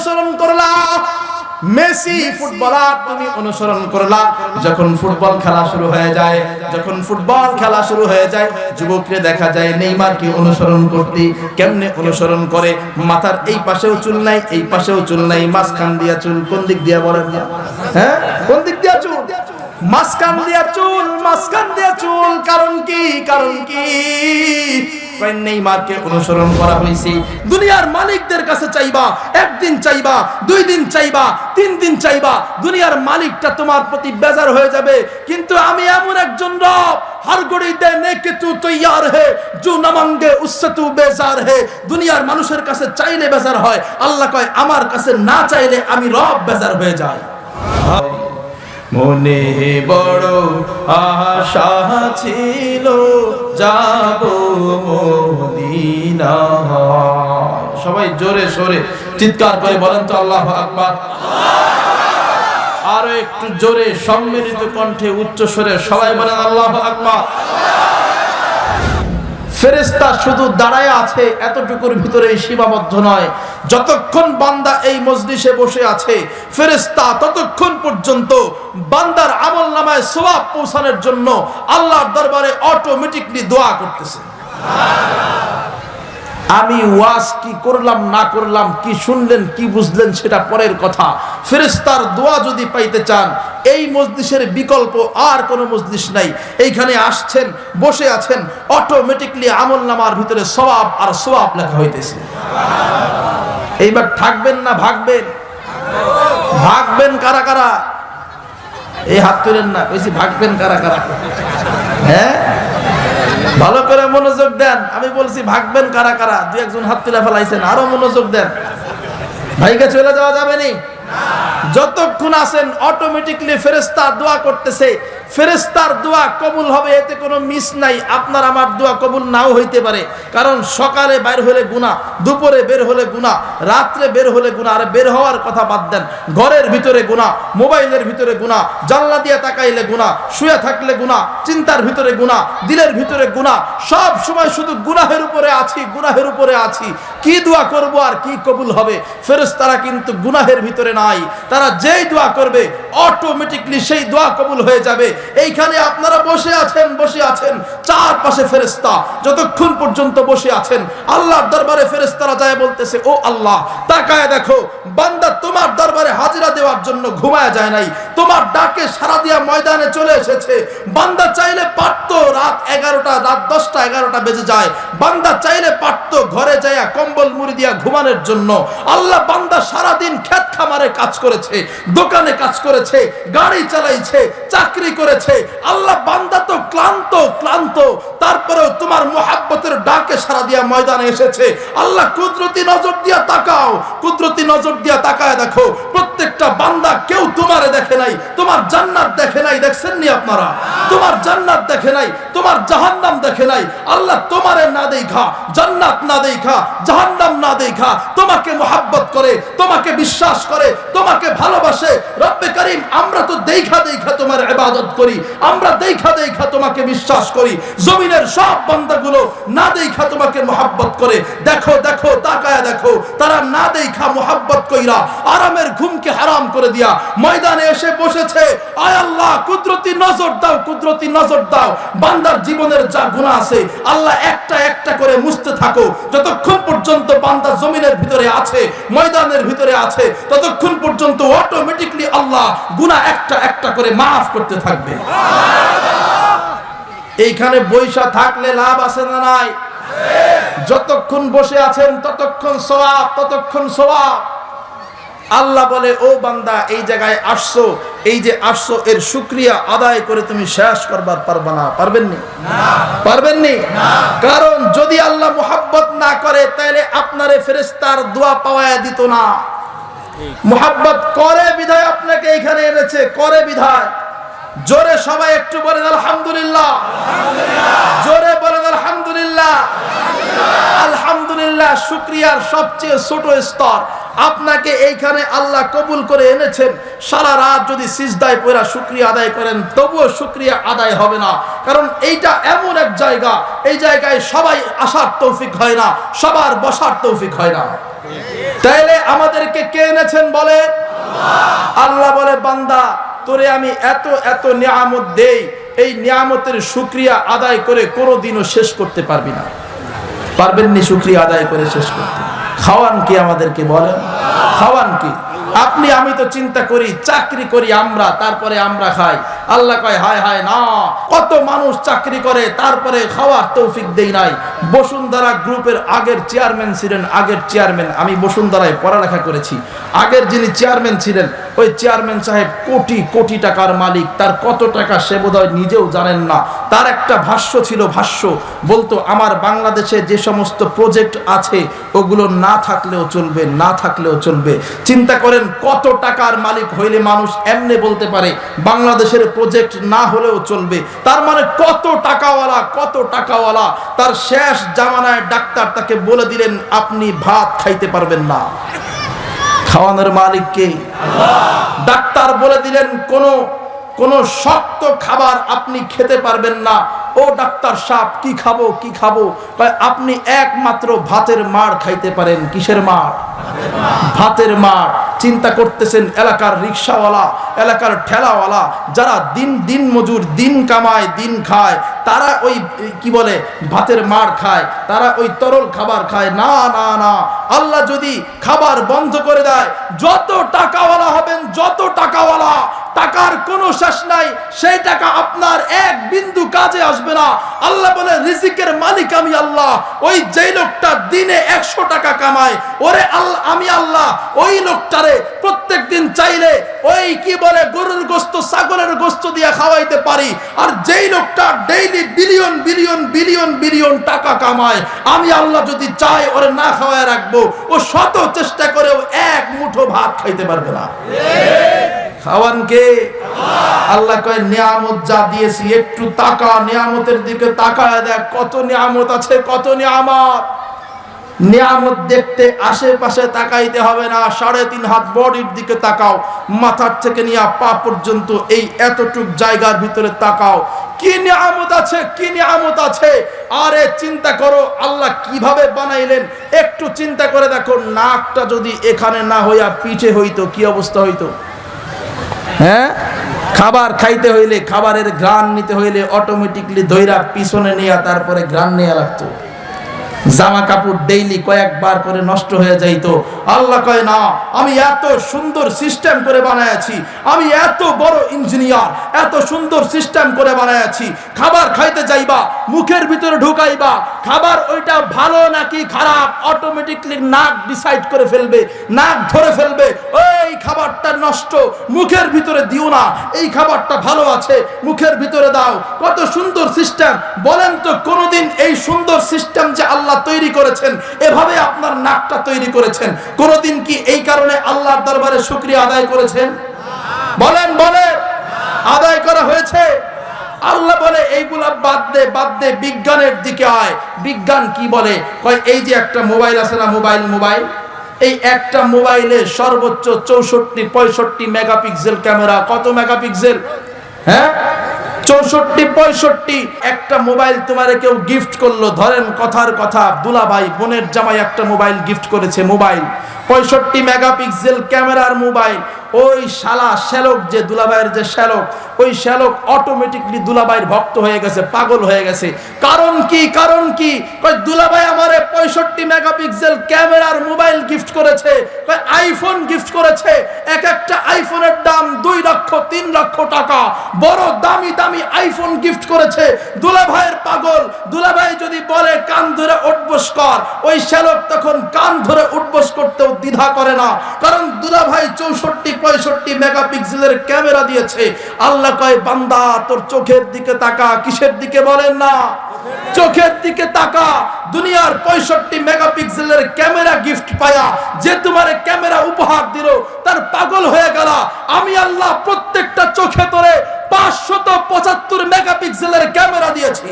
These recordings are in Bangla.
অনুসরণ করলা। মেসি ফুটবলার তুমি অনুসরণ করলা। যখন ফুটবল খেলা শুরু হয়ে যায় যখন ফুটবল খেলা শুরু হয়ে যায় যুবককে দেখা যায় নেইমারকে অনুসরণ করতে কেমনে অনুসরণ করে? মাথার এই পাশেও চুল নাই এই পাশেও চুল নাই। মাঝখান দিয়া চুল কোন দিক দিয়া বলেন? হ্যাঁ? কোন দিক দিয়া চুল? মাঝখান দিয়া চুল মাঝখান দিয়া চুল। কারণ কি? কারণ কি? দুনিয়ার এমন একজন রব কে তৈয়ার হে হে। দুনিয়ার মানুষের কাছে চাইলে বেজার হয়, আল্লাহ কয়, আমার কাছে না চাইলে আমি রব বেজার হয়ে যায় মনে বড় আশা ছিল, যাব মদিনা সবাই জোরে সোরে চিৎকার করে বলেন তো আল্লাহ আকবার। আরও একটু জোরে সম্মিলিত কণ্ঠে উচ্চ স্বরে সবাই বলেন আল্লাহ আকবার। ফেরেস্তা শুধু দাঁড়ায় আছে, এতটুকুর ভিতরে সীমাবদ্ধ নয়। যতক্ষণ বান্দা এই মজলিসে বসে আছে ফেরেস্তা ততক্ষণ পর্যন্ত বান্দার আমল নামায় সোয়াব পৌঁছানোর জন্য আল্লাহর দরবারে অটোমেটিকলি দোয়া করতেছে। আমি ওয়াজ কি করলাম, না করলাম, কি শুনলেন, কি বুঝলেন সেটা পরের কথা। ফেরেস্তার দোয়া যদি পাইতে চান, এই মজলিসের বিকল্প আর কোনো মজলিস নাই। এইখানে আসছেন, বসে আছেন অটোমেটিকলি আমল নামার ভিতরে সবাব আর সবাব লেখা হইতেছে। এইবার থাকবেন না, ভাগবেন? ভাগবেন কারা কারা? এই হাত তুলেন না, বেশি ভাগবেন কারা কারা? হ্যাঁ? ভালো করে মনোযোগ দেন। আমি বলছি, ভাগবেন কারা কারা? দু একজন হাত তুলে ফেলাইছেন, আরও মনোযোগ দেন। ভাইকে চলে যাওয়া যাবে নি? যতক্ষণ আছেন অটোমেটিকলি ফেরেস্তা দোয়া করতেছে। ফেরেস্তার দোয়া কবুল হবে, এতে কোনো মিস নাই। আপনার আমার দোয়া কবুল নাও হইতে পারে। কারণ সকালে বের হলে গুণা দুপুরে বের হলে গুণা রাত্রে বের হলে গুণা আর বের হওয়ার কথা বাদ দেন। ঘরের ভিতরে গুণা মোবাইলের ভিতরে গুণা জানলা দিয়ে তাকাইলে গুণা শুয়ে থাকলে গুণা চিন্তার ভিতরে গুণা দিলের ভিতরে গুণা সব সময় শুধু গুনাহের উপরে আছি, গুনাহের উপরে আছি। কি দোয়া করব আর কি কবুল হবে? ফেরেশতারা কিন্তু গুনাহের ভিতরে নাই, তারা যেই দোয়া করবে অটোমেটিকলি সেই দোয়া কবুল হয়ে যাবে। এইখানে আপনারা বসে আছেন বসে আছেন, চারপাশে ফেরেস্তা যতক্ষণ পর্যন্ত বসে আছেন, আল্লাহর দরবারে ফেরেস্তারা যায় বলতেছে, ও আল্লাহ, তাকায় দেখো, বান্দা তোমার দরবারে হাজিরা দেওয়ার জন্য ঘুমায় যায় নাই তোমার ডাকে সারা দিয়া ময়দানে চলে এসেছে। বান্দা চাইলে পারতো রাত এগারোটা, রাত দশটা, এগারোটা বেজে যায়। বান্দা চাইলে পারতো ঘরে যাইয়া কম্বল মুড়ি দিয়া ঘুমানোর জন্য। আল্লাহ বান্দা সারাদিন খেত খামারে কাজ করেছে, দোকানে কাজ করেছে, গাড়ি চালাইছে, চাকরি করেছে। আল্লাহ বান্দা তো ক্লান্ত ক্লান্ত। তারপরেও তোমার মোহাব্বতের ডাকে সারা দিয়া ময়দানে এসেছে। আল্লাহ কুদরতি নজর দিয়া তাকাও, কুদরতি নজর দিয়া তাকায় দেখো। প্রত্যেকটা বান্দা কেউ তোমারে দেখে নাই, তোমার জান্নাত দেখে নাই দেখছেন নি আপনারা? তোমার জান্নাত দেখে নাই, তোমার জাহান্নাম দেখে নাই। আল্লাহ তোমারে না দেখা, জান্নাত না দেখা, জাহান্নাম না দেখা, তোমাকে মোহাব্বত করে, তোমাকে বিশ্বাস করে, তোমাকে ভালোবাসে। রব্বে করিম, আমরা তো দেখা দেখা তোমার ইবাদত করি, আমরা দেখা দেখা তোমাকে বিশ্বাস করি। জমিনের সব বান্দাগুলো না দেখা তোমাকে মোহাব্বত করে। দেখো দেখো, তাকায় দেখো, তারা না দেখা মোহাব্বত কইরা আরামের ঘুমকে হারাম করে দিয়া ময়দানে এসে বসেছে। আয় আল্লাহ, কুদরতি নজর দাও, কুদরতি নজর দাও। বান্দার জীবনের যা গুনাহ আছে, আল্লাহ একটা একটা করে মুছতে থাকো। যতক্ষণ পর্যন্ত বান্দা জমিনের ভিতরে আছে, ময়দানের ভিতরে আছে, ততক্ষণ পর্যন্ত অটোমেটিকলি আল্লাহ গুনাহ একটা একটা করে মাফ করতে থাকবে। এইখানে বৈশা থাকলে লাভ আছে না নাই? যতক্ষণ বসে আছেন, ততক্ষণ সোয়াব ততক্ষণ সওয়াব। আল্লাহ বলে ও বান্দা এই জায়গায় আসছো এই যে আসছো এর শুক্রিয়া আদায় করে তুমি শেষ করবার পারবা না। পারবেননি পারবেননি কারণ যদি আল্লাহ মোহাব্বত না করে তাহলে আপনারে ফেরেস্তার দোয়া পাওয়া দিত না। মোহাব্বত করে বিধায় আপনাকে এখানে এনেছে করে বিধায়। জোরে সবাই একটু বলেন, আলহামদুলিল্লাহ। জোরে বলেন, আলহামদুলিল্লাহ। আলহামদুলিল্লাহ, শুক্রিয়ার সবচেয়ে ছোট স্তর। আপনাকে এইখানে আল্লাহ কবুল করে এনেছেন। সারা রাত যদি সিজদায় পড়া শুক্রিয়া আদায় করেন, তবুও শুক্রিয়া আদায় হবে না। কারণ এইটা এমন এক জায়গা, এই জায়গায় সবাই আসার তৌফিক হয় না, সবার বসার তৌফিক হয় না। তাইলে আমাদেরকে কে এনেছেন বলে আল্লাহ বলে, বান্দা, তোরে আমি এত এত নিয়ামত দেই, এই নিয়ামতের শুক্রিয়া আদায় করে কোনোদিনও শেষ করতে পারবি না। পারবেননি শুক্রিয়া আদায় করে শেষ করতে। খাওয়ান কি আমাদেরকে বলেন? খাওয়ান কি? আপনি, আমি তো চিন্তা করি, চাকরি করি আমরা, তারপরে আমরা খাই। আল্লাহ কয়, হায় হায়, না। কত মানুষ চাকরি করে, তারপরে খাওয়ার তৌফিক দেই নাই। বসুন্ধরা গ্রুপের আগের চেয়ারম্যান ছিলেন, আগের চেয়ারম্যান। আমি বসুন্ধরায় পড়ালেখা করেছি। আগের যিনি চেয়ারম্যান ছিলেন ওই চেয়ারম্যান সাহেব কোটি কোটি টাকার মালিক, তার কত টাকা সে বোধহয় নিজেও জানেন না। তার একটা ভাষ্য ছিল, ভাষ্য বলতো, আমার বাংলাদেশে যে সমস্ত প্রজেক্ট আছে, ওগুলো না থাকলেও চলবে, না থাকলেও চলবে। চিন্তা করেন, কত টাকার মালিক হইলে মানুষ এমনি বলতে পারে, বাংলাদেশের প্রজেক্ট না হলেও চলবে। তার মানে কত টাকাওয়ালা কত টাকাওয়ালা, তার শেষ জামানায় ডাক্তার তাকে বলে দিলেন, আপনি ভাত খাইতে পারবেন না। খাওয়ানোর মালিককে ডাক্তার বলে দিলেন কোন কোন শক্ত খাবার আপনি খেতে পারবেন না। ও ডাক্তার সাপ কি খাব কি খাব? আপনি একমাত্র ভাতের মার খাইতে পারেন। কিসের মার ভাতের মার চিন্তা করতেছেন এলাকার রিক্সাওয়ালা এলাকার ঠেলাওয়ালা যারা দিন দিন মজুর দিন কামায় দিন খায় তারা ওই কি বলে ভাতের মার খায় তারা ওই তরল খাবার খায়। না না না আল্লাহ যদি খাবার বন্ধ করে দেয়, যত টাকাওয়ালা হবেন, যত টাকাওয়ালা, টাকার কোনো শেষ নাই, সেই টাকা আপনার এক বিন্দু কাজে আসবে না। আল্লাহ বলে, রিজিকের মালিক আমি আল্লাহ। ওই যেই লোকটা দিনে একশো টাকা কামায়, ওরে আল্লাহ আমি আল্লাহ। ওই লোকটারে প্রত্যেক দিন চাইলে ওই কি বলে, গরুর গোস্ত, ছাগলের গোস্ত দিয়ে খাওয়াইতে পারি। আর যেই লোকটা daily billion billion billion billion টাকা কামায়, আমি আল্লাহ যদি চাই, ওরে না খাওয়ায় রাখব। ও শত চেষ্টা করেও এক মুঠো ভাত খাইতে পারবে না। খাওয়ান কে? আল্লাহ কয়, নিয়ামত যা দিয়েছি, একটু তাকা নিয়ামতের দিকে তাকায় দেখ, কত নিয়ামত আছে, কত নিয়ামত। নিয়ামত দেখতে আশেপাশে তাকাইতে হবে না, সাড়ে তিন হাত বডির দিকে তাকাও, মাথার থেকে নিয়ে পা পর্যন্ত এই এতটুক জায়গার ভিতরে তাকাও। কি নিয়ামত আছে? কি নিয়ামত আছে? আরে চিন্তা করো, আল্লাহ কীভাবে বানাইলেন? একটু চিন্তা করে দেখো, নাকটা যদি এখানে না হইয়া পিঠে হইতো, কি অবস্থা হইতো? হ্যাঁ? খাবার খাইতে হইলে, খাবারের গ্রান নিতে হইলে অটোমেটিকলি দইরা পিছনে নিয়ে তারপরে গ্রান নেওয়া লাগতো। জামা কাপড় ডেইলি কয়েকবার করে নষ্ট হয়ে যাইতো। আল্লাহ কয়, না, আমি এত সুন্দর সিস্টেম করে বানায়াছি আমি এত বড় ইঞ্জিনিয়ার এত সুন্দর সিস্টেম করে বানায়াছি খাবার খাইতে যাইবা, মুখের ভিতরে ঢুকাইবা, খাবার ওইটা ভালো নাকি খারাপ অটোমেটিকলি নাক ডিসাইড করে ফেলবে, নাক ধরে ফেলবে ওই খাবারটা নষ্ট, মুখের ভিতরে দিও না, এই খাবারটা ভালো আছে, মুখের ভিতরে দাও। কত সুন্দর সিস্টেম বলেন তো, কোনোদিন এই সুন্দর সিস্টেম যে আল্লাহ তৈরি করেছেন, এভাবে আপনার নাকটা তৈরি করেছেন। কোনোদিন কি এই কারণে আল্লাহর দরবারে শুক্রিয়া আদায় করেছেন? বলেন বলেন। আদায় করা হয়েছে। আল্লাহ বলে, এইগুলা বাদ দে বাদ দে, বিজ্ঞানের দিকে আয়। বিজ্ঞান কি বলে? কয়, এই যে একটা মোবাইল আছে না, মোবাইল মোবাইল? এই একটা মোবাইলে সর্বোচ্চ চৌষট্টি, পঁয়ষট্টি মেগাপিক্সেল ক্যামেরা। কত মেগাপিক্সেল? হ্যাঁ? চৌষট্টি, পঁয়ষট্টি, একটা মোবাইল তোমারে কেউ গিফট করল, ধরেন কথার কথা, দুলাভাই, বোনের জামাই একটা মোবাইল গিফট করেছে, মোবাইল। পঁয়ষট্টি মেগাপিক্সেল ক্যামেরার মোবাইল, ওই শালা শ্যালক যে দুলাভাইয়ের যে শ্যালক, ওই শ্যালক অটোমেটিকলি দুলাভাইয়ের ভক্ত হয়ে গেছে, পাগল হয়ে গেছে। কারণ কি কারণ কি? কই দুলাভাই আমারে পঁয়ষট্টি মেগাপিক্সেল ক্যামেরার মোবাইল গিফট করেছে কই আইফোন গিফট করেছে, এক একটা আইফোনের দাম দুই লক্ষ, তিন লক্ষ টাকা। বড় দামি দামি আইফোন গিফট করেছে। দুলাভাইয়ের পাগল, দুলাভাই যদি বলে, কান ধরে উঠবস কর। ওই শ্যালক তখন কান ধরে উঠবস করতেও দ্বিধা করে না। কারণ দুলাভাই চৌষট্টি, পঁয়ষট্টি মেগাপিক্সেলের ক্যামেরা দিয়েছে। আল্লাহ কয়, বান্দা, তোর চোখের দিকে তাকা। কিসের দিকে বলেন না? চোখের দিকে তাকা। দুনিয়ার পঁয়ষট্টি মেগাপিক্সেলের ক্যামেরা গিফট পায়া, যে তোমার ক্যামেরা উপহার দিল, তার পাগল হয়ে গেল। আমি আল্লাহ প্রত্যেকটা চোখে তোরে পাঁচশত পঁচাত্তর মেগাপিক্সেলের ক্যামেরা দিয়েছি।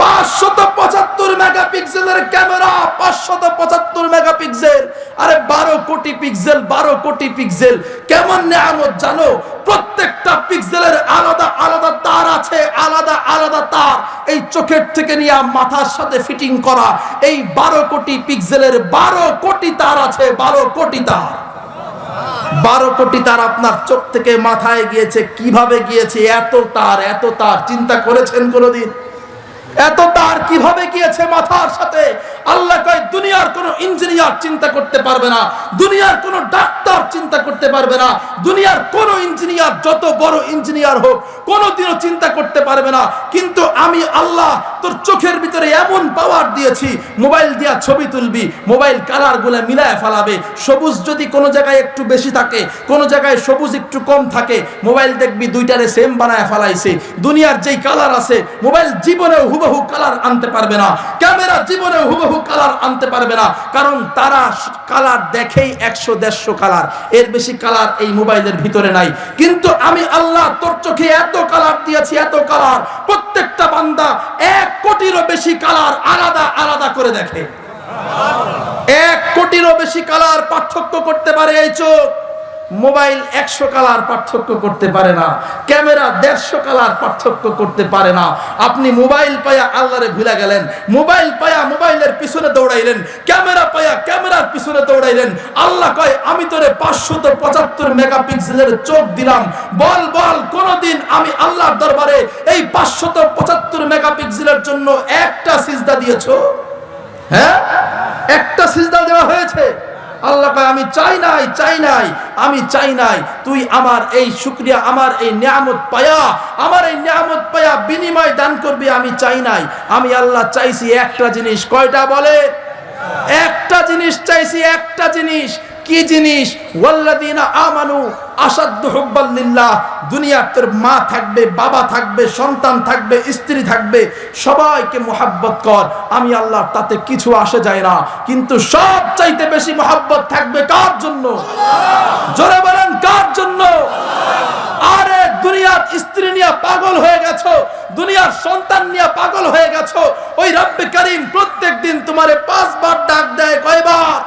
পাঁচশত পঁচাত্তর মেগাপিক্সেলের ক্যামেরা, পাঁচশত পঁচাত্তর মেগাপিক্সেল। আরে বারো কোটি পিক্সেল, বারো কোটি পিক্সেল। কেমন নিয়ামত জানো? প্রত্যেকটা পিক্সেলের আলাদা আলাদা তার আছে, আলাদা আলাদা তার। এই চোখের থেকে নিয়ে মাথার সাথে ফিটিং করা, এই বারো কোটি পিক্সেলের বারো কোটি তার আছে, বারো কোটি তার। বারো কোটি তার আপনার চোখ থেকে মাথায় গিয়েছে, কীভাবে গিয়েছে, এত তার এত তার, চিন্তা করেছেন কোনোদিন? এত তার কীভাবে গিয়েছে মাথার সাথে? আল্লাহ কয়, দুনিয়ার কোন ইঞ্জিনিয়ার চিন্তা করতে পারবে না। দুনিয়ার কোন ডাক্তার চিন্তা করতে পারবে না। দুনিয়ার কোন ইঞ্জিনিয়ার, যত বড় ইঞ্জিনিয়ার হোক, কোনোদিনও চিন্তা করতে পারবে না। কিন্তু আমি আল্লাহ তোর চোখের ভিতরে এমন পাওয়ার দিয়েছি, মোবাইল দিয়া ছবি তুলবি, মোবাইল কালারগুলা মিলায় ফেলাবে। সবুজ যদি কোনো জায়গায় একটু বেশি থাকে, কোনো জায়গায় সবুজ একটু কম থাকে, মোবাইল দেখবি দুইটারে সেম বানায় ফেলাইছে। দুনিয়ার যেই কালার আছে, মোবাইল জীবনেও হুবহু কালার আনতে পারবে না। ক্যামেরা জীবনেও হুবহু কালার আনতে পারবে না। কারণ তারা কালার দেখেই একশো, দেড়শো কালারের বেশি কালার এই মোবাইলের ভিতরে নাই। কিন্তু আমি আল্লাহ তোর চোখে এত কালার দিয়েছি, এত কালার প্রত্যেকটা বান্দা এক কোটিরও বেশি কালার আলাদা আলাদা করে দেখে। এক কোটিরও বেশি কালার পার্থক্য করতে পারে এই চোখ। মোবাইল একশো কালার পার্থক্য করতে পারে না, ক্যামেরা দেড়শো কালার পার্থক্য করতে পারে না। আপনি মোবাইল পায়া আল্লাহরে ভুলে গেলেন, মোবাইল পায়া মোবাইলের পিছনে দৌড়াইলেন, ক্যামেরা পায়া ক্যামেরার পিছনে দৌড়াইলেন। আল্লাহ কয়, আমি তোরে পাঁচশত পঁচাত্তর মেগাপিক্সেলের চোখ দিলাম। বল বল, কোনদিন আমি আল্লাহর দরবারে এই পাঁচশত পঁচাত্তর মেগাপিক্সেলের জন্য একটা সিজদা দিয়েছ? হ্যাঁ? একটা সিজদা দেওয়া হয়েছে। আল্লাহ কয় আমি চাই নাই চাই নাই, আমি চাই নাই। তুই আমার এই শুক্রিয়া, আমার এই নিয়ামত পায়া, আমার এই নিয়ামত পায়া বিনিময় দান করবি, আমি চাই নাই। আমি আল্লাহ চাইছি একটা জিনিস। কয়টা বলে একটা জিনিস চাইছি, একটা জিনিস। কি জিনিস? ওয়াল্লাদিনা আমানু আসাদ্দু হুব্বাল্লিল্লাহ দুনিয়ার তোর মা থাকবে বাবা থাকবে সন্তান থাকবে স্ত্রী থাকবে সবাইকে মোহাব্বত কর। আমি আল্লাহ তাতে কিছু আসে যায় না। কিন্তু সব চাইতে বেশি মোহাব্বত থাকবে কার জন্য? জোরে বলেন কার জন্য? আরে দুনিয়ার স্ত্রী নিয়ে পাগল হয়ে গেছো দুনিয়ার সন্তান নিয়ে পাগল হয়ে গেছো। ওই রব্বে করিম প্রত্যেক দিন তোমারে পাঁচবার ডাক দেয় কয়বার?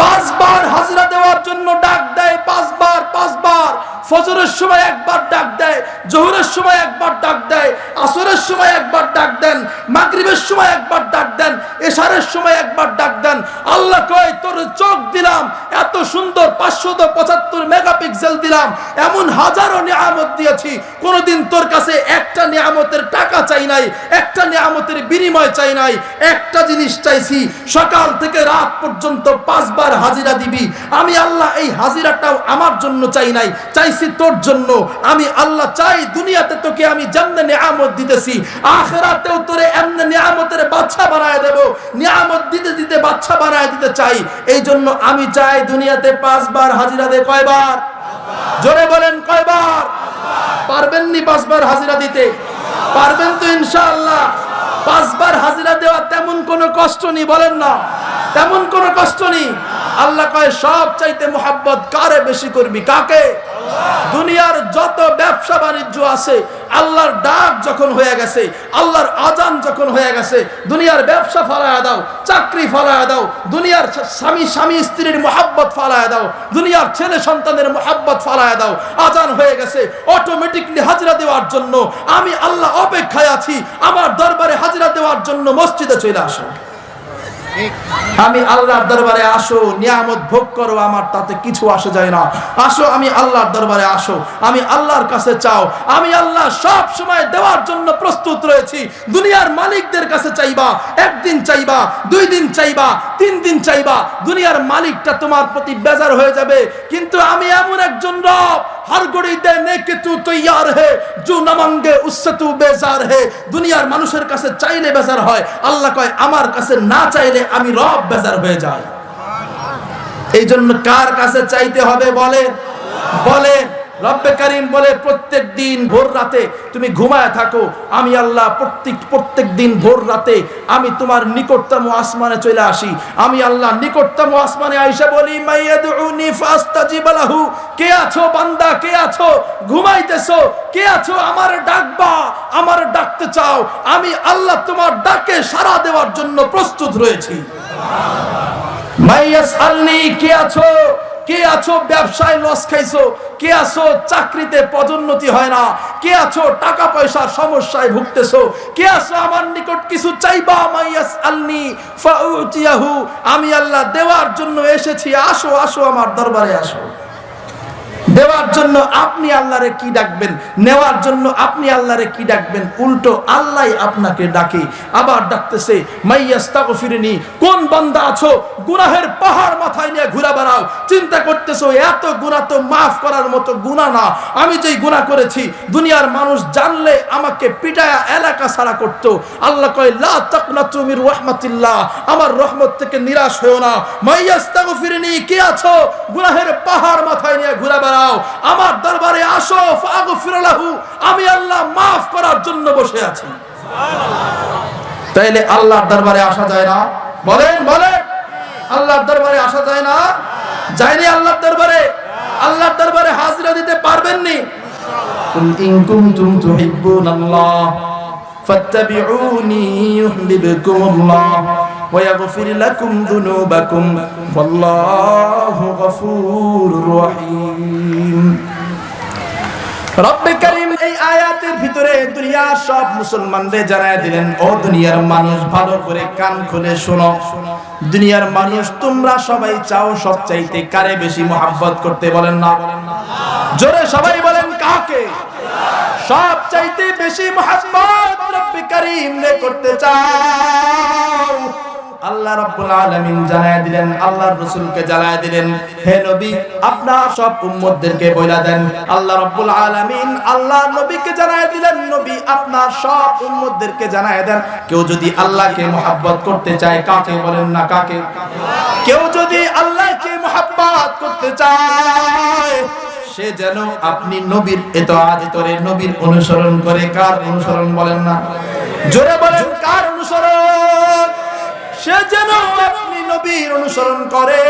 পাঁচবার হাজরা দেওয়ার জন্য ডাক দেয়, পাঁচবার পাঁচবার। ফজরের সময় একবার ডাক দেয়, জোহরের সময় একবার ডাক দেয়, আসরের সময় একবার ডাক দেন, মাগরিবের সময় একবার ডাক দেন, এশারের সময় একবার ডাক দেন। আল্লাহ কয়, তোর চোখ দিলাম, এত সুন্দর পাঁচশত পঁচাত্তর মেগাপিক্সেল দিলাম, এমন হাজারো নিয়ামত দিয়েছি, কোনোদিন তোর কাছে একটা নিয়ামতের টাকা চাই নাই, একটা নিয়ামতের বিনিময় চাই নাই, একটা জিনিস চাইছি, সকাল থেকে রাত পর্যন্ত পাঁচবার হাজিরা দিবি। আমি আল্লাহ এই হাজিরাটাও আমার জন্য চাই নাই, চাইছি তোর জন্য। আমি আল্লাহ চাই দুনিয়াতে তোকে আমি যেমন নিয়ামত দিতেছি, আখেরাতেও তোরে এমনি নিয়ামতের বাচ্চা বানায় দেব। নিয়ামত দিতে দিতে বাচ্চা বানায় দিতে চাই। এই জন্য আমি চাই দুনিয়াতে পাঁচবার হাজিরা দে কয়বার? জোরে বলেন কয়বার? পারবেন নি পাঁচবার হাজিরা দিতে? পারবেন তো ইনশাআল্লাহ। পাঁচবার হাজিরা দেওয়া তেমন কোনো কষ্ট নেই, বলেন না। তেমন কোনো কষ্ট নেই। আল্লাহ কয় সব চাইতে মোহাব্বত কারে বেশি করবি? কাকে? দুনিয়ার যত ব্যবসা বাণিজ্য আছে, আল্লাহর ডাক যখন হয়ে গেছে, আল্লাহর আজান যখন হয়ে গেছে, দুনিয়ার ব্যবসা ফালায়া দাও, চাকরি ফালায়া দাও, দুনিয়ার স্বামী স্বামী স্ত্রীর মোহাব্বত ফালায়া দাও, দুনিয়ার ছেলে সন্তানের মোহাব্বত ফালায়া দাও, আজান হয়ে গেছে অটোমেটিকলি হাজিরা দেওয়ার জন্য আমি আল্লাহ অপেক্ষায় আছি, আমার দরবারে হাজিরা দেওয়ার জন্য মসজিদে চলে আসো। আমি আল্লাহর দরবারে আসো, নিয়ামত ভোগ করো, আমার তাতে কিছু আসে যায় না। আসো, আমি আল্লাহর দরবারে আসো। আমি আল্লাহর কাছে চাও। আমি আল্লাহ সব সময় দেওয়ার জন্য প্রস্তুত রয়েছি। দুনিয়ার মালিকদের কাছে চাইবা, একদিন চাইবা, দুই দিন চাইবা, তিন দিন চাইবা। দুনিয়ার মালিকটা তোমার প্রতি বেজার হয়ে যাবে। কিন্তু আমি এমন একজন রব हर घड़ी देने के तू तैयार है जो न मांगे उससे तू बेजार है দুনিয়ার মানুষের কাছে চাইলে বেজার হয় আল্লাহ কয় আমার কাছে না চাইলে আমি রব বেজার হয়ে যাই এই জন্য কার কাছে চাইতে হবে বলে বলে রব্বে করিম বলে, প্রত্যেক দিন ভোর রাতে তুমি ঘুমায় থাকো, আমি আল্লাহ প্রত্যেক প্রত্যেক দিন ভোর রাতে আমি তোমার নিকটতম আসমানে চলে আসি। আমি আল্লাহ নিকটতম আসমানে আইসা বলি, মাইয়াদউনি ফাস্তাজিব লাহু। কে আছো বান্দা? কে আছো? ঘুমাইতেছো? কে আছো? আমার ডাকবা, আমার ডাকতে চাও। আমি আল্লাহ তোমার ডাকে সাড়া দেওয়ার জন্য প্রস্তুত রয়েছি। মাইয়াস আলনি কে আছো? কে আছো ব্যবসায় লস খাইছো? কে আছো চাকরিতে পদোন্নতি হয় না? কে আছো টাকা পয়সার সমস্যায় ভুগতেছো? কে আছো আমার নিকট কিছু চাইবা? মাইয়াস আলনি ফাউতিয়াহু। আমি আল্লাহ দেওয়ার জন্য এসেছি। আসো আসো আমার দরবারে, আসো। দেওয়ার জন্য আপনি আল্লাহরে কি ডাকবেন? নেওয়ার জন্য আপনি আল্লাহরে কি ডাকবেন? উল্টো আল্লাহ আপনাকে ডাকে। আবার ডাকতেছে, মাইয়াস্তাগফিরনি, কোন বান্দা আছো? গুনাহের পাহাড় মাথায় নিয়ে ঘুরে বেড়াও। চিন্তা করতেছো, এত গুনাহ তো মাফ করার মতো গুনাহ না। আমি যেই গুনাহ করেছি, দুনিয়ার মানুষ জানলে আমাকে পিটায়া এলাকা ছাড়া করতো। আল্লাহ কয়, লা আমার রহমত থেকে নিরাশ হয়েও না। মাইয়াস্তাগফিরনি, কে আছো? গুনাহের পাহাড় মাথায় নিয়ে ঘুরে বেড়াও। দাঁড়াও, আমার দরবারে আসো ফাগফিরালাহু আমি আল্লাহ মাফ করার জন্য বসে আছি। তাইলে আল্লাহর দরবারে আসা যায় না? বলেন বলেন। আল্লাহর দরবারে আসা যায় না? যায়নি আল্লাহর দরবারে? আল্লাহর দরবারে হাজিরা দিতে পারবেন নি? ইনশাআল্লাহ ইন কুনতুম তুহিব্বুনাল্লাহ, ফাত্তাবিউনি ইউহিব্বুকুমুল্লাহ। ويغفر لكم ذنوبكم والله غفور رحيم রব্বে করিম এই আয়াতের ভিতরে দুনিয়ার সব মুসলমানদের জানায় দিলেন ও দুনিয়ার মানুষ ভালো করে কান খুলে শোনো দুনিয়ার মানুষ তোমরা সবাই চাও সব চাইতে কারে বেশি মোহাব্বত করতে বলেন না জোরে সবাই বলেন কাকে সব চাইতে বেশি মোহাব্বত রব্বে করিম রে করতে চাও আল্লাহ রাব্বুল আলামিন জানায় দিলেন, আল্লাহর রাসূলকে জানায় দিলেন, হে নবী, আপনার সব উম্মতদেরকে বইলা দেন। আল্লাহ রাব্বুল আলামিন আল্লাহ নবীকে জানায় দিলেন, নবী, আপনার সব উম্মতদেরকে জানায় দেন। কেউ যদি আল্লাহকে মোহাব্বত করতে চায়, কাকে বলেন না কাকে? কেউ যদি আল্লাহকে মোহাব্বত করতে চায়, সে যেন আপনি নবীর এত করে, নবীর অনুসরণ করে, কার অনুসরণ বলেন না? জোরে বলেন, কার অনুসরণ? সে যেন আপনি নবীর অনুসরণ করে।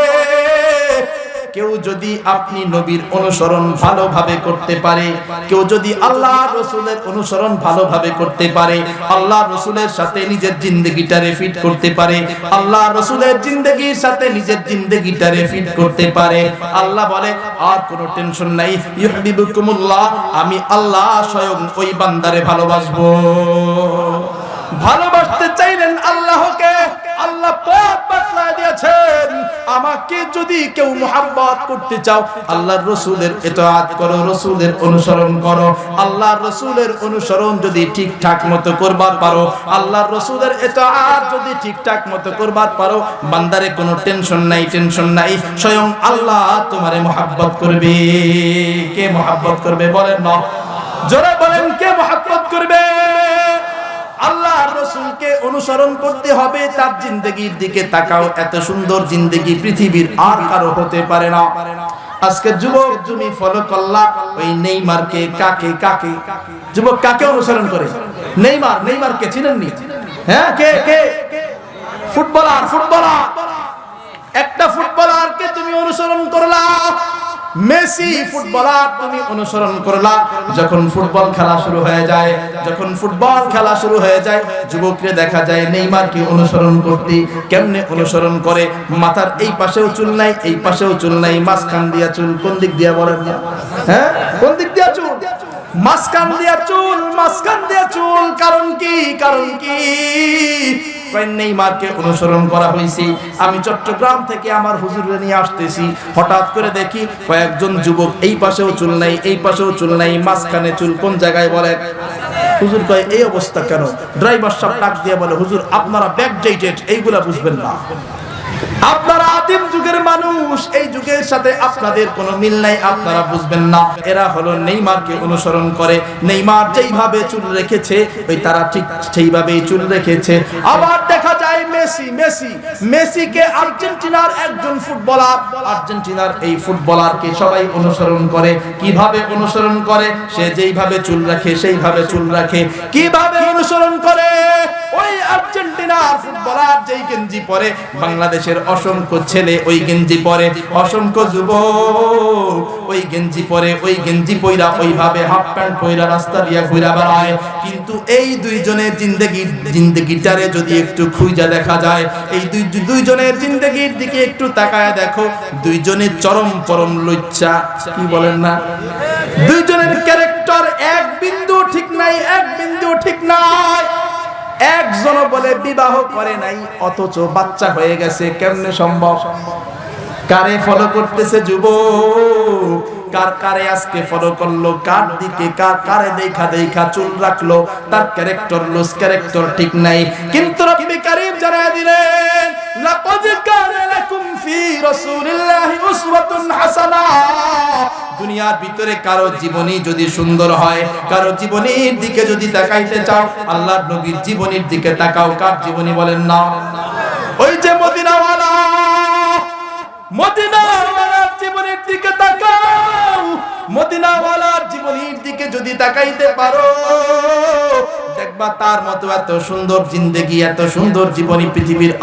কেউ যদি আপনি নবীর অনুসরণ ভালোভাবে করতে পারে, কেউ যদি আল্লাহ রসুলের অনুসরণ ভালোভাবে করতে পারে, আল্লাহ রসুলের সাথে নিজের জিন্দগিটারে ফিট করতে পারে, আল্লাহ রসুলের জিন্দগির সাথে নিজের জিন্দগিটারে ফিট করতে পারে। আল্লাহ বলে, আর কোনো টেনশন নাই ইউহিবুকুমুল্লাহ আমি আল্লাহ স্বয়ং ওই বান্দারে ভালোবাসবো। ভালোবাসতে চাইলেন আল্লাহকে আল্লাহ পথ বাতলা দিয়েছেন, আমাকে যদি কেউ মোহাব্বত করতে চাও, আল্লাহর রসুলের ইতাআত করো, রসুলের অনুসরণ করো। আল্লাহর রসুলের অনুসরণ যদি ঠিকঠাক মতো করবার পারো, আল্লাহর রসুলের ইতাআত যদি ঠিকঠাক মতো করবার পারো, বান্দারে কোনো টেনশন নাই টেনশন নাই, স্বয়ং আল্লাহ তোমারে মোহাব্বত করবে। কে মোহাব্বত করবে বলেন না? জোরে বলেন, কে মোহাব্বত করবে? আল্লাহ রসুলকে অনুসরণ করতে হবে, তার জিন্দগির দিকে তাকাও। এত সুন্দর জিন্দগি পৃথিবীর আর কারও হতে পারে না। আজকে যুবক তুমি ফলো করলা, ওই নেইমারকে কাকে কাকে? যুবক কাকে অনুসরণ করে? নেইমার, নেইমারকে চিনেননি? হ্যাঁ কে কে? Footballer footballer. একটা ফুটবলারকে তুমি অনুসরণ করলা। মেসি ফুটবলার তুমি অনুসরণ করলা। যখন ফুটবল খেলা শুরু হয়ে যায় যখন ফুটবল খেলা শুরু হয়ে যায় যুবকরে দেখা যায় নেইমারকে অনুসরণ করতে। কেমনে অনুসরণ করে? মাথার এই পাশেও চুল নাই এই পাশেও চুল নাই। মাঝখান দিয়া চুল কোন দিক দিয়া বলেন? হ্যাঁ? কোন দিক দিয়া চুল? মাঝখান দিয়া চুল মাঝখান দিয়া চুল। কারণ কি? কারণ কি? অনুসরণ করা হয়েছে। আমি চট্টগ্রাম থেকে আমার নিয়ে আসতেছি। হঠাৎ করে দেখি কয়েকজন যুবক এই পাশেও চুল নাই, এই পাশেও চুল নাই, মাঝখানে চুল কোন জায়গায় বলে? হুজুর কয়, এই অবস্থা কেন? ড্রাইভার দিয়ে বলে, হুজুর, আপনারা ব্যাক ডেটেড এইগুলা বুঝবেন না। আপনারা আদিম যুগের মানুষ, এই যুগের সাথে আপনাদের কোনো মিল নাই, আপনারা বুঝবেন না। এরা হলো নেইমারকে অনুসরণ করে। নেইমার যেইভাবে চুল রেখেছে, ওই তারা ঠিক সেইভাবেই চুল রেখেছে। আবার দেখা যায় মেসি মেসি, মেসিকে আর্জেন্টিনার একজন ফুটবলার, আর্জেন্টিনার এই ফুটবলারকে সবাই অনুসরণ করে। কীভাবে অনুসরণ করে? সে যেইভাবে চুল রাখে, সেইভাবে চুল রাখে। কীভাবে অনুসরণ করে? ওই আর্জেন্টিনার ফুটবলার যেই গেঞ্জি পরে, বাংলাদেশের অসংখ্য ছেলে ওই গেঞ্জি পরে, অসংখ্য যুবক ওই গেঞ্জি পরে, ওই গেঞ্জি পইরা ওইভাবে হাফ প্যান্ট পইরা রাস্তা দিয়া ঘুরা বেড়ায়। কিন্তু এই দুইজনের জিন্দেগি, জিন্দেগিটারে যদি একটু খুঁজা দেখা যায়, এই দুই, দুইজনের জিন্দেগির দিকে একটু তাকায় দেখো, দুইজনের চরম চরম লজ্জা, কি বলেন না? দুইজনের ক্যারেক্টার এক বিন্দু ঠিক নাই, এক বিন্দু ঠিক নাই। একজন বলে বিবাহ করে নাই অথচ বাচ্চা হয়ে গেছে কেমনে সম্ভব? কারে ফলো করতেছে যুব কার কারে আজকে ফলো করল? কার দিকে? কার কারে দেখা দেখা চুল রাখল? তার ক্যারেক্টার লুজ ক্যারেক্টার ঠিক নাই। কিন্তু জানায় দিলেন ফি রাসূলিল্লাহি উসওয়াতুন দুনিয়ার ভিতরে কারও জীবনী যদি সুন্দর হয়, কারও জীবনীর দিকে যদি তাকাইতে চাও, আল্লাহর নবীর জীবনীর দিকে তাকাও। কার জীবনী বলেন না? ওই যে মদিনাওয়ালা। মদিনাওয়ালার জীবনের দিকে তাকাও। মদিনাওয়ালার জীবনের দিকে যদি তাকাইতে পারো, দেখবা তার মতো এত সুন্দর জিন্দেগি, এত সুন্দর জীবনী পৃথিবীর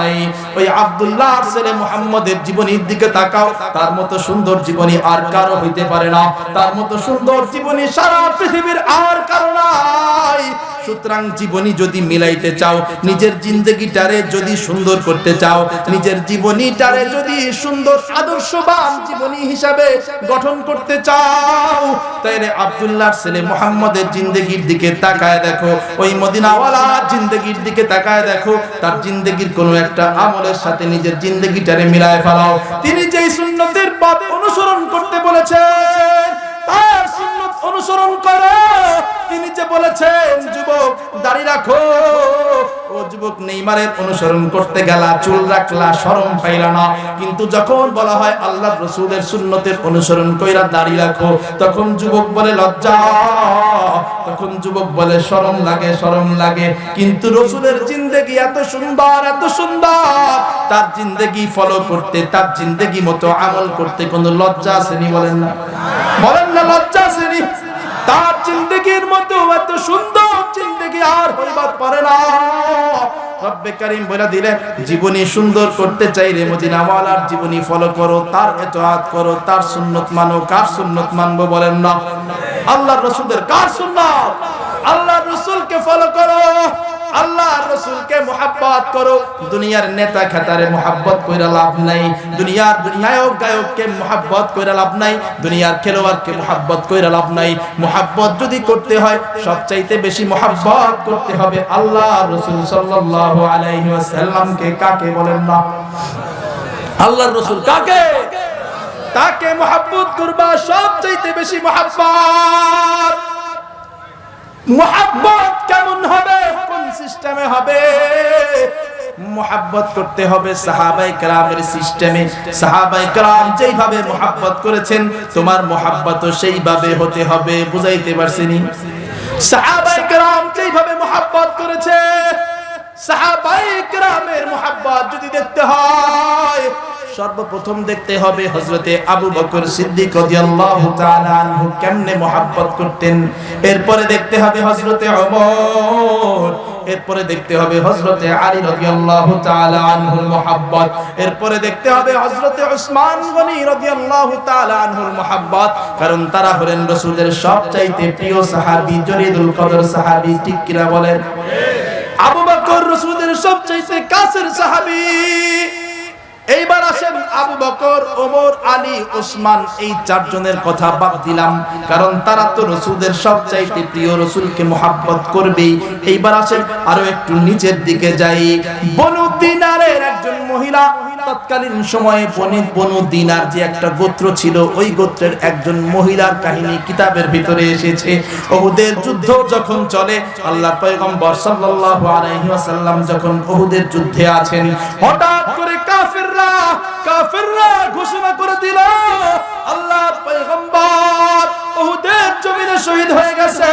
নাই। ওই আব্দুল্লাহ ছেলে মুহাম্মদের জীবনীর দিকে তাকাও, তার মতো সুন্দর জীবনী আর কারও হইতে পারে না। তার মতো সুন্দর জীবনী সারা পৃথিবীর আর কারও নাই। সুতরাং জীবনী যদি মিলাইতে চাও, নিজের জিন্দগিটারে যদি সুন্দর করতে চাও, নিজের জীবনীটারে যদি সুন্দর, আদর্শবান জীবনী হিসাবে গঠন করতে চাও তাইলে আব্দুল্লাহর ছেলে মোহাম্মদের জিন্দগির দিকে তাকায় দেখো, ওই মদিনাওয়ালার জিন্দগির দিকে তাকায় দেখো, তার জিন্দগির কোনো একটা আমলের সাথে নিজের জিন্দগিটারে মিলায় ফেলাও। তিনি যেই সুন্নতের পথ অনুসরণ করতে বলেছেন, তার অনুসরণ করো। তিনি যে বলেছেন, যুবক, দাড়ি রাখো। ও যুবক নেইমারের অনুসরণ করতে গেলা, চুল রাখলা, শরম পাইলা না। কিন্তু যখন বলা হয় আল্লাহ রসুলের সুন্নতের অনুসরণ কইরা দাড়ি রাখো, তখন যুবক বলে, লজ্জা। তখন যুবক বলে, শরম লাগে শরম লাগে। কিন্তু রসুলের জিন্দেগি এত সুন্দর এত সুন্দর। তার জিন্দেগি ফলো করতে, তার জিন্দেগি মতো আমল করতে কোনো লজ্জা আসেনি বলেন না? বলেন না, লজ্জা আসেনি? তার জিন্দগির মতো এত সুন্দর জিন্দগি আর হইবার পারে না। রব্বে কারিম বলে দিলেন, জীবনী সুন্দর করতে চাইলে মদিনাওয়ালার জীবনী ফলো করো, তার এতআত করো, তার সুন্নত মানো, কার সুন্নত মানবো বলেন না? আল্লাহর রাসূলের কার সুন্নাত? আল্লাহর রাসূলকে ফলো করো। আল্লাহ রসুলকে করো। দুনিয়ার কইরা লাভ নাই। দুনিয়ার গায়ককে কইরা লাভ নাই। দুনিয়ার খেলোয়াড়কে মোহাব্বত কইরা লাভ নাই। যদি করতে হয়, সবচাইতে বেশি মোহাব্বত করতে হবে আল্লাহ রসুল কাকে বলেন রসুল কাকে? করবা সবচাইতে বেশি সিস্টেমে হবে। মোহাব্বত করতে হবে সাহাবাই কালামের সিস্টেমে সাহাবাই কালাম যেইভাবে মোহাব্বত করেছেন, তোমার মোহাব্বত সেইভাবে হতে হবে, বুঝাইতে পারছিনি? সাহাবাই কালাম যেইভাবে মোহাব্বত করেছে, সাহাবাই কালামের মোহাব্বত যদি দেখতে হয় সর্বপ্রথম দেখতে হবে হজরতে আবু বকর সিদ্দিক কেমনে মোহাব্বত করতেন। এরপরে দেখতে হবে হজরতে ওমর। এরপরে দেখতে হবে হজরতে আলী রাদিয়াল্লাহু তাআলা আনহুর মোহাব্বত। এরপরে দেখতে হবে হজরতে উসমান গনি রাদিয়াল্লাহু তাআলা আনহুর মোহাব্বত। কারণ তারা হলেন রাসূলের সবচাইতে প্রিয় সাহাবী জরিদুল কদর সাহাবী, ঠিক কিনা বলেন? আবু বকর রাসূলের সবচাইতে কাছের সাহাবী। এইবার আসেন আবু বকর, ওমর, আলী, ওসমান, এই চারজনের কথা বাদ দিলাম, কারণ তারা তো রসুলের সবচাইতে প্রিয় রসুলকে মোহাব্বত করবে এইবার আসেন আরও একটু নিচের দিকে যাই। বনু দিনারের একজন মহিলা তৎকালীন সময়ে বনিত বনু দিনার যে একটা গোত্র ছিল, ওই গোত্রের একজন মহিলার কাহিনী কিতাবের ভিতরে এসেছে। ওহুদের যুদ্ধ যখন চলে, আল্লাহ পয়গম্বর সাল্লাল্লাহু আলাইহি ওয়াসাল্লাম যখন ওহুদের যুদ্ধে আছেন, হঠাৎ করে কাফেররা কাফেররা ঘোষণা করে দিল, আল্লাহ পয়গম্বর ওহুদের জমিনে শহীদ হয়ে গেছে।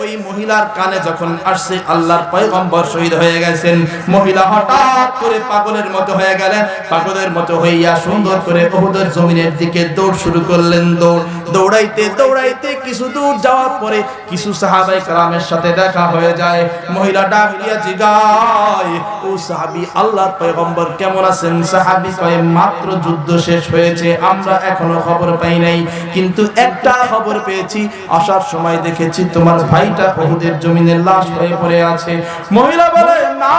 ওই মহিলার কানে যখন আসছে, আল্লাহর পয়গম্বর শহীদ হয়ে গেছেন। মহিলা হঠাৎ করে পাগলের মতো হয়ে গেলেন। পাগলের মতো হইয়া সুন্দর করে ওহুদের জমিনের দিকে দৌড় শুরু করলেন। দৌড়, দৌড়াইতে দৌড়াইতে কিছু দূর যাওয়ার পরে কিছু সাহাবাই কালামের সাথে দেখা হয়ে যায়। মহিলা ডাক দিয়া জিগায়, ও সাহাবি, আল্লাহর পয়গম্বর কেমন আছেন? সাহাবি কয়ে, মাত্র যুদ্ধ শেষ হয়েছে, আমরা এখনও খবর পাই নাই। কিন্তু একটা খবর পেয়েছি, আসার সময় দেখেছি তোমার ভাইটা বহুদের জমিনের লাশ হয়ে পড়ে আছে। মহিলা বলে, না,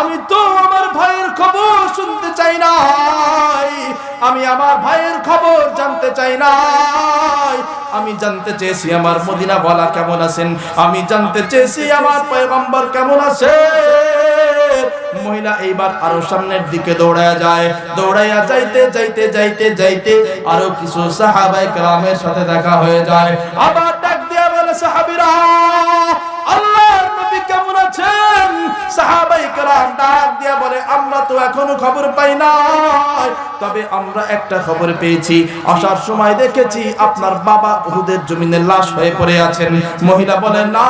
আমি তো আমার ভাইয়ের খবর শুনতে চাই না আমি আমার ভাইয়ের খবর জানতে চাই না আমি জানতে চেয়েছি আমার মদিনা বলা কেমন আছেন? আমি জানতে চেয়েছি আমার পয়গম্বর কেমন আছে? মহিলা এইবার আরও সামনের দিকে দৌড়ায়া যায়। দৌড়াইয়া যাইতে যাইতে যাইতে যাইতে আরও কিছু সাহাবাই কালামের সাথে দেখা হয়ে যায়। আবার ডাক সাহাবিরা আল্লাহর নবী কেমন আছেন সাহাবাই کرام ডাক দিয়া বলে আমরা তো এখনো খবর পাই নাই তবে আমরা একটা খবর পেয়েছি আসার সময় দেখেছি আপনার বাবা উহুদের জমিনে লাশ হয়ে পড়ে আছেন মহিলা বলে না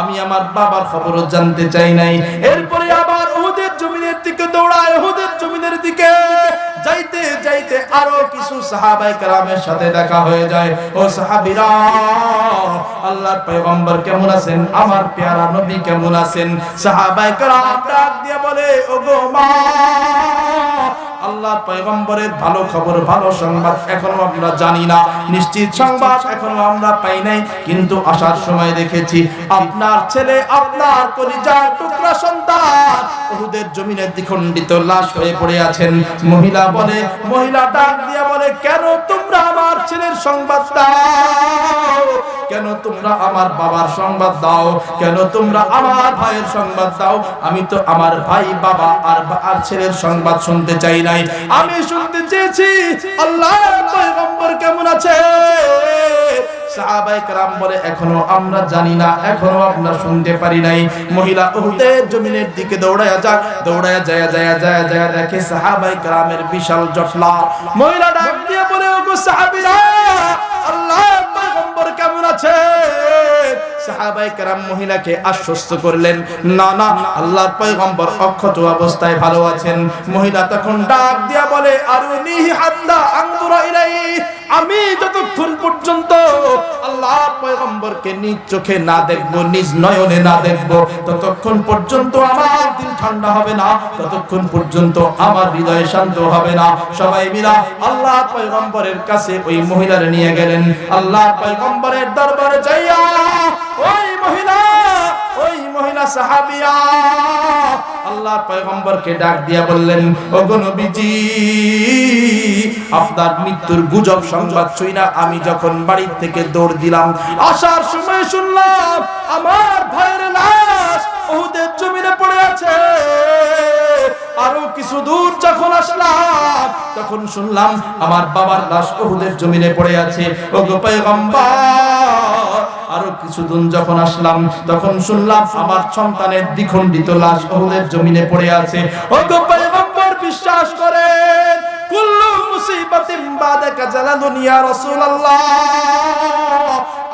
আমি আমার বাবার খবরও জানতে চাই নাই এরপরে আবার উহুদের জমিনের দিকে দৌড়ায় উহুদের জমিনের দিকে যাইতে যাইতে যাইতে আরও কিছু সাহাবাই কালামের সাথে দেখা হয়ে যায়। ও সাহাবিরা, আল্লাহর পয়গম্বর কেমন আছেন? আমার পেয়ারা নবী কেমন আছেন? সাহাবাই কালাম ডাক দিয়ে বলে, ওগো মা, আল্লাহর পয়গম্বরের ভালো খবর, ভালো সংবাদ এখনও আমরা জানি না। নিশ্চিত সংবাদ এখনও আমরা পাই নাই, কিন্তু আসার সময় দেখেছি, আপনার ছেলে, আপনার কলিজার টুকরা সন্তান ওহুদের জমিনের দ্বিখণ্ডিত লাশ হয়ে পড়ে আছেন। মহিলা বলে মহিলা ডাক দিয়া বলে, কেন তোমরা আমার ছেলের সংবাদ কেন তোমরা আমার বাবার সংবাদ দাও? কেন তোমরা আমার ভাইয়ের সংবাদ দাও? আমি তো আমার ভাই, বাবা আর আর ছেলের সংবাদ শুনতে চাই নাই। আমি শুনতে চেয়েছি। আল্লাহ কেমন আছে? আমরা জানি এখনও আমরা শুনতে পারি মহিলা উহুদের জমিনের দিকে দৌড়ায়া যাক, দৌড়ায়া যায় যায় যায় যায় দেখে সাহাবাই কালামের বিশাল জটলা। মহিলা ডাক দিয়ে আল্লাহ পয়গম্বর কেমন আছে? সাহাবাই মহিলাকে আশ্বস্ত করলেন, না না, আল্লাহর পয়গম্বর অক্ষত অবস্থায় ভালো আছেন। মহিলা তখন ডাক দিয়া বলে আমি যতক্ষণ পর্যন্ত পয়গম্বরকে নিজ চোখে না দেখব, নিজ নয়নে না দেখব, ততক্ষণ পর্যন্ত আমার দিন ঠান্ডা হবে না, ততক্ষণ পর্যন্ত আমার হৃদয় শান্ত হবে না। সবাই মিলা আল্লাহ পয়গম্বরের কাছে ওই মহিলার নিয়ে গেলেন। আল্লাহ পয়গম্বরের দরবারে যাইয়া আল্লাহ পয়গম্বরকে ডাক দিয়া বললেন আপনার মৃত্যুর গুজব সংবাদ না আমি যখন বাড়ি থেকে দৌড় দিলাম, আসার সময় শুনলাম আমার ভাইয়ের লাশ ওহুদের জমিনে পড়ে আছে। আরও কিছু দূর যখন আসলাম, তখন শুনলাম আমার বাবার লাশ ওহুদের জমিনে পড়ে আছে। ওগো পয়গম্বর আরও কিছুদিন যখন আসলাম, তখন শুনলাম আমার সন্তানের দ্বিখণ্ডিত লাশ ওহুদের জমিনে পড়ে আছে। ওগো পয়গম্বর, বিশ্বাস করেন, কুল্লু মুসিবাতিন বাদাকা জালালুন ইয়া রাসূলুল্লাহ।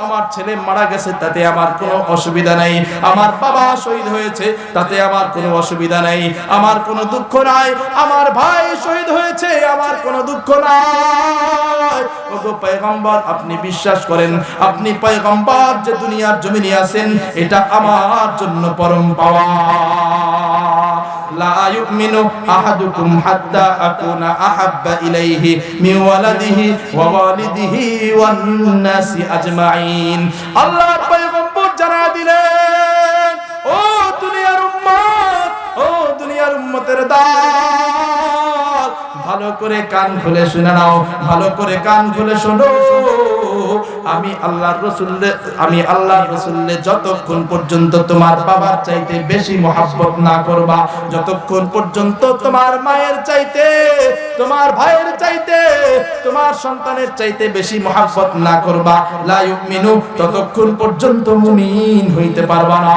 আমার ছেলে মারা গেছে, তাতে আমার কোনো অসুবিধা নাই। আমার বাবা শহীদ হয়েছে, তাতে আমার কোনো অসুবিধা নাই। আমার কোনো দুঃখ নাই। আমার ভাই শহীদ হয়েছে, আমার কোনো দুঃখ নাই। ওগো পয়গম্বর আপনি বিশ্বাস করেন আপনি পয়গম্বর যে দুনিয়ার জমিনে আছেন এটা আমার জন্য পরম পাওয়া لا يؤمن أحدكم حتى أكون أحب إليه من ولده ووالده والناس أجمعين الله পয়গম্বর জানা দিলেন ও দুনিয়ার উম্মত ও দুনিয়ার উম্মতের দাল ভালো করে কান খুলে শুনে নাও, ভালো করে কান খুলে শোনো। আমি আল্লাহর রসুল্লে আমি আল্লাহর রসুল্লে যতক্ষণ পর্যন্ত তোমার বাবার চাইতে বেশি মহাব্বত না করবা, যতক্ষণ পর্যন্ত তোমার মায়ের চাইতে, তোমার ভাইয়ের চাইতে, তোমার সন্তানের চাইতে বেশি মহাব্বত না করবা, লা ইউমিনু, ততক্ষণ পর্যন্ত মুমিন হইতে পারবা না।